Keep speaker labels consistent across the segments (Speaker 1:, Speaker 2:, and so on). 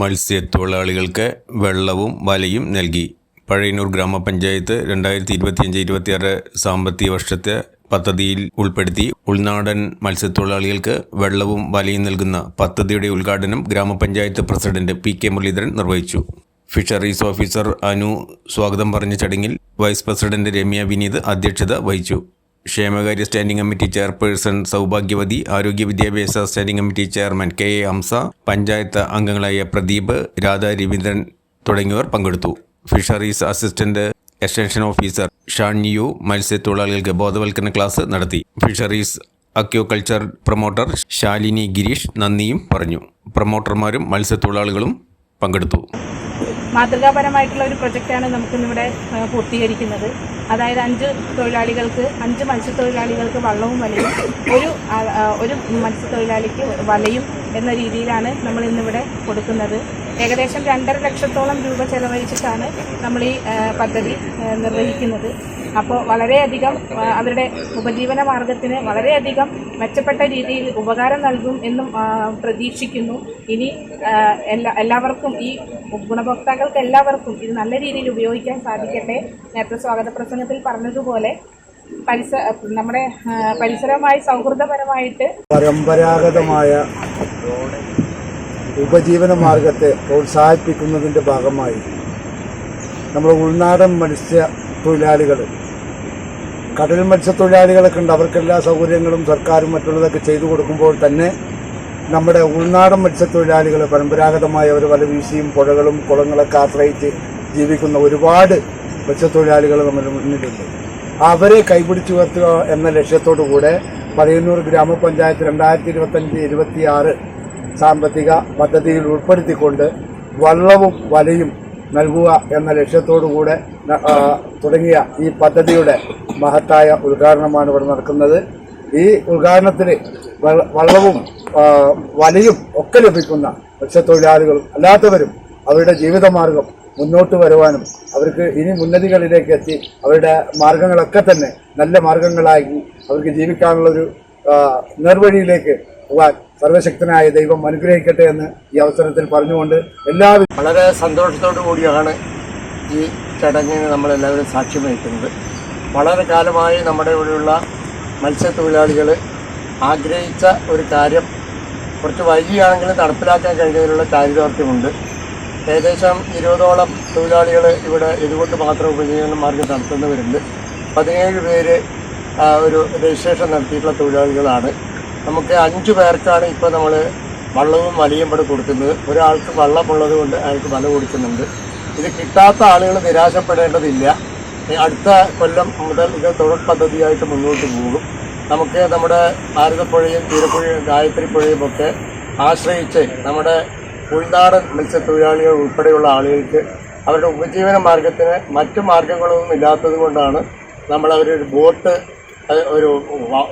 Speaker 1: മത്സ്യത്തൊഴിലാളികൾക്ക് വെള്ളവും വലയും നൽകി. പഴയന്നൂർ ഗ്രാമപഞ്ചായത്ത് രണ്ടായിരത്തി ഇരുപത്തിയഞ്ച് ഇരുപത്തിയാറ് സാമ്പത്തിക വർഷത്തെ പദ്ധതിയിൽ ഉൾപ്പെടുത്തി ഉൾനാടൻ മത്സ്യത്തൊഴിലാളികൾക്ക് വെള്ളവും വലയും നൽകുന്ന പദ്ധതിയുടെ ഉദ്ഘാടനം ഗ്രാമപഞ്ചായത്ത് പ്രസിഡന്റ് പി കെ മുരളീധരൻ നിർവഹിച്ചു. ഫിഷറീസ് ഓഫീസർ അനു സ്വാഗതം പറഞ്ഞ ചടങ്ങിൽ വൈസ് പ്രസിഡന്റ് രമ്യ വിനീത് അധ്യക്ഷത വഹിച്ചു. ക്ഷേമകാര്യ സ്റ്റാൻഡിംഗ് കമ്മിറ്റി ചെയർപേഴ്സൺ സൗഭാഗ്യവതി ആരോഗ്യ വിദ്യാഭ്യാസ standing committee chairman K A Hamsa panchayat അംഗങ്ങളായ പ്രദീപ് രാധാ രവീന്ദ്രൻ തുടങ്ങിയവർ പങ്കെടുത്തു. Fisheries assistant extension officer Shan U മത്സ്യത്തൊഴിലാളികൾക്ക് ബോധവൽക്കരണ ക്ലാസ് നടത്തി. Fisheries aquaculture promoter Shalini Gireesh നന്ദിയും പറഞ്ഞു. പ്രൊമോട്ടർമാരും മത്സ്യത്തൊഴിലാളികളും പങ്കെടുത്തു.
Speaker 2: മാതൃകാപരമായിട്ടുള്ള ഒരു പ്രൊജക്റ്റാണ് ഇവിടെ പൂർത്തീകരിക്കുന്നത്. അതായത് അഞ്ച് തൊഴിലാളികൾക്ക് അഞ്ച് മത്സ്യത്തൊഴിലാളികൾക്ക് വള്ളവും വലയും ഒരു ഒരു മത്സ്യത്തൊഴിലാളിക്ക് വലയും എന്ന രീതിയിലാണ് നമ്മൾ ഇന്നിവിടെ കൊടുക്കുന്നത്. ഏകദേശം രണ്ടര ലക്ഷത്തോളം രൂപ ചെലവഴിച്ചിട്ടാണ് നമ്മൾ ഈ പദ്ധതി നിർവഹിക്കുന്നത്. അപ്പോൾ വളരെയധികം അവരുടെ ഉപജീവന മാർഗത്തിന് വളരെയധികം മെച്ചപ്പെട്ട രീതിയിൽ ഉപകാരം നൽകും എന്നും പ്രതീക്ഷിക്കുന്നു. ഇനി എല്ലാ എല്ലാവർക്കും ഈ ഗുണഭോക്താക്കൾക്ക് എല്ലാവർക്കും ഇത് നല്ല രീതിയിൽ ഉപയോഗിക്കാൻ സാധിക്കട്ടെ. നേരത്തെ സ്വാഗത പ്രസംഗത്തിൽ പറഞ്ഞതുപോലെ പരിസ നമ്മുടെ പരിസരമായി സൗഹൃദപരമായിട്ട്
Speaker 3: പരമ്പരാഗതമായ ഉപജീവന മാർഗത്തെ പ്രോത്സാഹിപ്പിക്കുന്നതിന്റെ ഭാഗമായി നമ്മുടെ ഉൾനാടൻ മത്സ്യ തൊഴിലാളികൾ കടൽ മത്സ്യത്തൊഴിലാളികളൊക്കെ ഉണ്ട്. അവർക്ക് എല്ലാ സൗകര്യങ്ങളും സർക്കാരും മറ്റുള്ളതൊക്കെ ചെയ്തു കൊടുക്കുമ്പോൾ തന്നെ നമ്മുടെ ഉൾനാടൻ മത്സ്യത്തൊഴിലാളികൾ പരമ്പരാഗതമായ ഒരു വല വീശിയും പുഴകളും കുളങ്ങളൊക്കെ ആശ്രയിച്ച് ജീവിക്കുന്ന ഒരുപാട് മത്സ്യത്തൊഴിലാളികൾ നമ്മുടെ മുന്നിലുണ്ട്. അവരെ കൈപിടിച്ചുയർത്തുക എന്ന ലക്ഷ്യത്തോടു കൂടെ പഴയന്നൂർ ഗ്രാമപഞ്ചായത്ത് രണ്ടായിരത്തി ഇരുപത്തഞ്ച് ഇരുപത്തിയാറ് സാമ്പത്തിക പദ്ധതിയിൽ ഉൾപ്പെടുത്തിക്കൊണ്ട് വള്ളവും വലയും നൽകുക എന്ന ലക്ഷ്യത്തോടുകൂടെ കൂടെ തുടങ്ങിയ ഈ പദ്ധതിയുടെ മഹത്തായ ഉദ്ഘാടനമാണ് ഇവിടെ നടക്കുന്നത്. ഈ ഉദ്ഘാടനത്തിൽ വള്ള- വള്ളവും വലയും ഒക്കെ ലഭിക്കുന്ന മത്സ്യത്തൊഴിലാളികളും അല്ലാത്തവരും അവരുടെ ജീവിതമാർഗം മുന്നോട്ട് വരുവാനും അവർക്ക് ഇനി ഉന്നതികളിലേക്ക് എത്തി അവരുടെ മാർഗങ്ങളൊക്കെ തന്നെ നല്ല മാർഗങ്ങളാക്കി അവർക്ക് ജീവിക്കാനുള്ളൊരു നേർവഴിയിലേക്ക് പോകാൻ സർവശക്തനായ ദൈവം അനുഗ്രഹിക്കട്ടെ എന്ന് ഈ അവസരത്തിൽ പറഞ്ഞുകൊണ്ട് എല്ലാവരും
Speaker 4: വളരെ സന്തോഷത്തോടു കൂടിയാണ് ഈ ചടങ്ങിന് നമ്മളെല്ലാവരും സാക്ഷ്യം വഹിക്കുന്നത്. വളരെ കാലമായി നമ്മുടെ ഇവിടെയുള്ള മത്സ്യത്തൊഴിലാളികൾ ആഗ്രഹിച്ച ഒരു കാര്യം കുറച്ച് വൈകിയാണെങ്കിലും നടപ്പിലാക്കാൻ കഴിഞ്ഞതിലുള്ള ചാരിതാർത്ഥ്യമുണ്ട്. ഏകദേശം ഇരുപതോളം തൊഴിലാളികൾ ഇവിടെ ഇതുകൊണ്ട് മാത്രം ഉപജീവന മാർഗം നടത്തുന്നവരുണ്ട്. പതിനേഴ് പേര് ഒരു രജിസ്ട്രേഷൻ നടത്തിയിട്ടുള്ള തൊഴിലാളികളാണ്. നമുക്ക് അഞ്ച് പേർക്കാണ് ഇപ്പോൾ നമ്മൾ വള്ളവും വലയും ഇവിടെ കൊടുക്കുന്നത്. ഒരാൾക്ക് വള്ളമുള്ളത് കൊണ്ട് അയാൾക്ക് വല കൊടുക്കുന്നുണ്ട്. ഇത് കിട്ടാത്ത ആളുകൾ നിരാശപ്പെടേണ്ടതില്ല. അടുത്ത കൊല്ലം മുതൽ ഇത് തുടർ പദ്ധതിയായിട്ട് മുന്നോട്ട് പോകും. നമുക്ക് നമ്മുടെ ഭാരതപ്പുഴയും തീരപ്പുഴയും ഗായത്രി പുഴയും ഒക്കെ ആശ്രയിച്ച് നമ്മുടെ ഉൾനാടൻ മത്സ്യത്തൊഴിലാളികൾ ഉൾപ്പെടെയുള്ള ആളുകൾക്ക് അവരുടെ ഉപജീവന മാർഗത്തിന് മറ്റു മാർഗങ്ങളൊന്നും ഇല്ലാത്തത് കൊണ്ടാണ് നമ്മളവരൊരു ബോട്ട് അത് ഒരു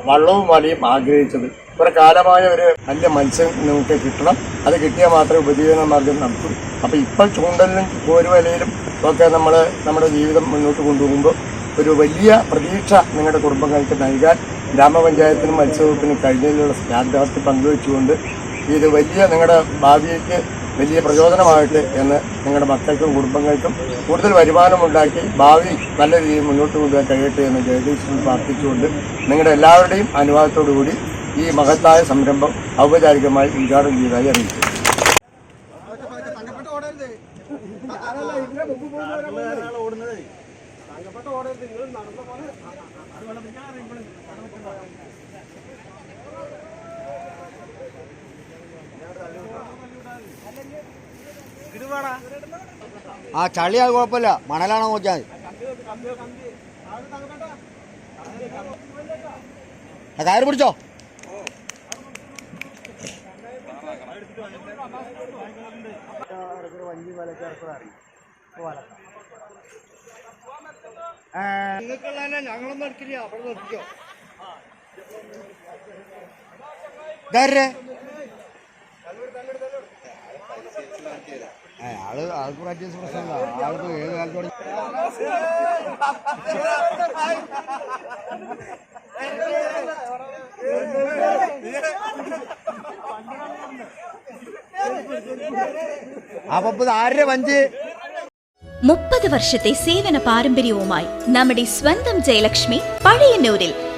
Speaker 4: വള്ളവും വലയും ആഗ്രഹിച്ചത്. കുറെ കാലമായ ഒരു നല്ല മത്സ്യം നമുക്ക് കിട്ടണം. അത് കിട്ടിയാൽ മാത്രമേ ഉപജീവന മാർഗം നടത്തൂ അപ്പോൾ ഇപ്പോൾ ചൂണ്ടലിലും കോരുവലയിലും ഒക്കെ നമ്മൾ നമ്മുടെ ജീവിതം മുന്നോട്ട് കൊണ്ടുപോകുമ്പോൾ ഒരു വലിയ പ്രതീക്ഷ നിങ്ങളുടെ കുടുംബങ്ങൾക്ക് നൽകാൻ ഗ്രാമപഞ്ചായത്തിനും മത്സ്യവകുപ്പിനും കഴിഞ്ഞതിലുള്ള യാഥാർത്ഥ്യം പങ്കുവെച്ചുകൊണ്ട് ഇത് വലിയ നിങ്ങളുടെ ഭാവിക്ക് വലിയ പ്രചോദനമായിട്ട് എന്ന് നിങ്ങളുടെ മക്കൾക്കും കുടുംബങ്ങൾക്കും കൂടുതൽ വരുമാനമുണ്ടാക്കി ഭാവി നല്ല രീതിയിൽ മുന്നോട്ട് കൊണ്ടുപോകാൻ കഴിയട്ടെ എന്ന് ജഗദീശ്വരൻ പ്രാർത്ഥിച്ചുകൊണ്ട് നിങ്ങളുടെ എല്ലാവരുടെയും അനുവാദത്തോടു കൂടി ഈ മഹത്തായ സംരംഭം ഔപചാരികമായി ഉദ്ഘാടനം ചെയ്തതായി അറിയിച്ചു.
Speaker 5: ആ ചളിയാ കുഴപ്പമില്ല. മണലാണോ നോക്കിയാൽ മതി. കയറി പിടിച്ചോ. ഞങ്ങളൊന്നും എടുക്കില്ല. അവിടെ നിർത്തിക്കോ ഇതാരേ? ഏ, ആൾ ആൾക്ക് പ്രാക്ടീസ് പ്രശ്നമില്ല. ആൾക്ക് ഏത് കാലത്തോടെ അപ്പൊ ആരുടെ വഞ്ചി
Speaker 6: മുപ്പത് വർഷത്തെ സേവന പാരമ്പര്യവുമായി നമ്മുടെ സ്വന്തം ജയലക്ഷ്മി പഴയന്നൂരിൽ